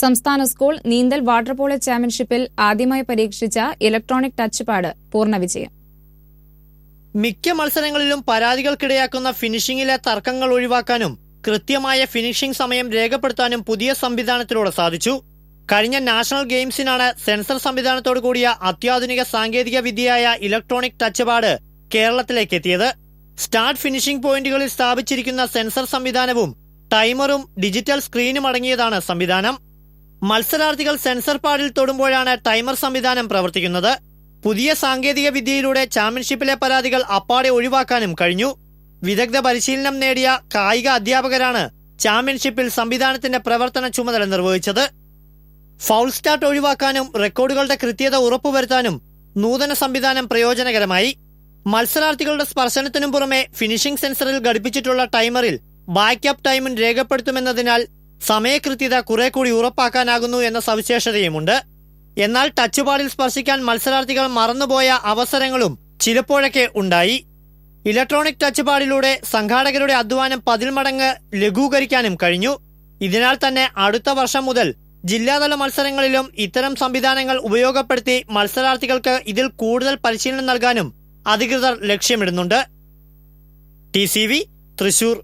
സംസ്ഥാന സ്കൂൾ നീന്തൽ water polo ചാമ്പ്യൻഷിപ്പിൽ ആദ്യമായി പരീക്ഷിച്ച ഇലക്ട്രോണിക് ടച്ച് പാഡ് പൂർണ വിജയം. മിക്ക മത്സരങ്ങളിലും പരാതികൾക്കിടയാക്കുന്ന ഫിനിഷിംഗിലെ തർക്കങ്ങൾ ഒഴിവാക്കാനും കൃത്യമായ ഫിനിഷിംഗ് സമയം രേഖപ്പെടുത്താനും പുതിയ സംവിധാനത്തിലൂടെ സാധിച്ചു. കഴിഞ്ഞ നാഷണൽ ഗെയിംസിനാണ് സെൻസർ സംവിധാനത്തോടു കൂടിയ അത്യാധുനിക സാങ്കേതിക വിദ്യയായ ഇലക്ട്രോണിക് ടച്ച് പാഡ് കേരളത്തിലേക്ക് എത്തിയത്. സ്റ്റാർട്ട് ഫിനിഷിംഗ് പോയിന്റുകളിൽ സ്ഥാപിച്ചിരിക്കുന്ന സെൻസർ സംവിധാനവും ടൈമറും ഡിജിറ്റൽ സ്ക്രീനും അടങ്ങിയതാണ് സംവിധാനം. മത്സരാർത്ഥികൾ സെൻസർ പാഡിൽ തൊടുമ്പോഴാണ് ടൈമർ സംവിധാനം പ്രവർത്തിക്കുന്നത്. പുതിയ സാങ്കേതിക വിദ്യയിലൂടെ ചാമ്പ്യൻഷിപ്പിലെ പരാതികൾ അപ്പാടെ ഒഴിവാക്കാനും കഴിഞ്ഞു. വിദഗ്ധ പരിശീലനം നേടിയ കായിക അധ്യാപകരാണ് ചാമ്പ്യൻഷിപ്പിൽ സംവിധാനത്തിന്റെ പ്രവർത്തന ചുമതല നിർവഹിച്ചത്. ഫൗൾ സ്റ്റാർട്ട് ഒഴിവാക്കാനും റെക്കോർഡുകളുടെ കൃത്യത ഉറപ്പുവരുത്താനും നൂതന സംവിധാനം പ്രയോജനകരമായി. മത്സരാർത്ഥികളുടെ സ്പർശനത്തിനും പുറമെ ഫിനിഷിംഗ് സെൻസറിൽ ഘടിപ്പിച്ചിട്ടുള്ള ടൈമറിൽ ബാക്കപ്പ് ടൈമും രേഖപ്പെടുത്തുമെന്നതിനാൽ സമയകൃത്യത കുറെ കൂടി ഉറപ്പാക്കാനാകുന്നു എന്ന സവിശേഷതയുമുണ്ട്. എന്നാൽ ടച്ച് പാടിൽ സ്പർശിക്കാൻ മത്സരാർത്ഥികൾ മറന്നുപോയ അവസരങ്ങളും ചിലപ്പോഴൊക്കെ ഉണ്ടായി. ഇലക്ട്രോണിക് ടച്ച് പാടിലൂടെ സംഘാടകരുടെ അധ്വാനം പതിൽ മടങ്ങ് ലഘൂകരിക്കാനും കഴിഞ്ഞു. ഇതിനാൽ തന്നെ അടുത്ത വർഷം മുതൽ ജില്ലാതല മത്സരങ്ങളിലും ഇത്തരം സംവിധാനങ്ങൾ ഉപയോഗപ്പെടുത്തി മത്സരാർത്ഥികൾക്ക് ഇതിൽ കൂടുതൽ പരിശീലനം നൽകാനും അധികൃതർ ലക്ഷ്യമിടുന്നുണ്ട്. ടി തൃശൂർ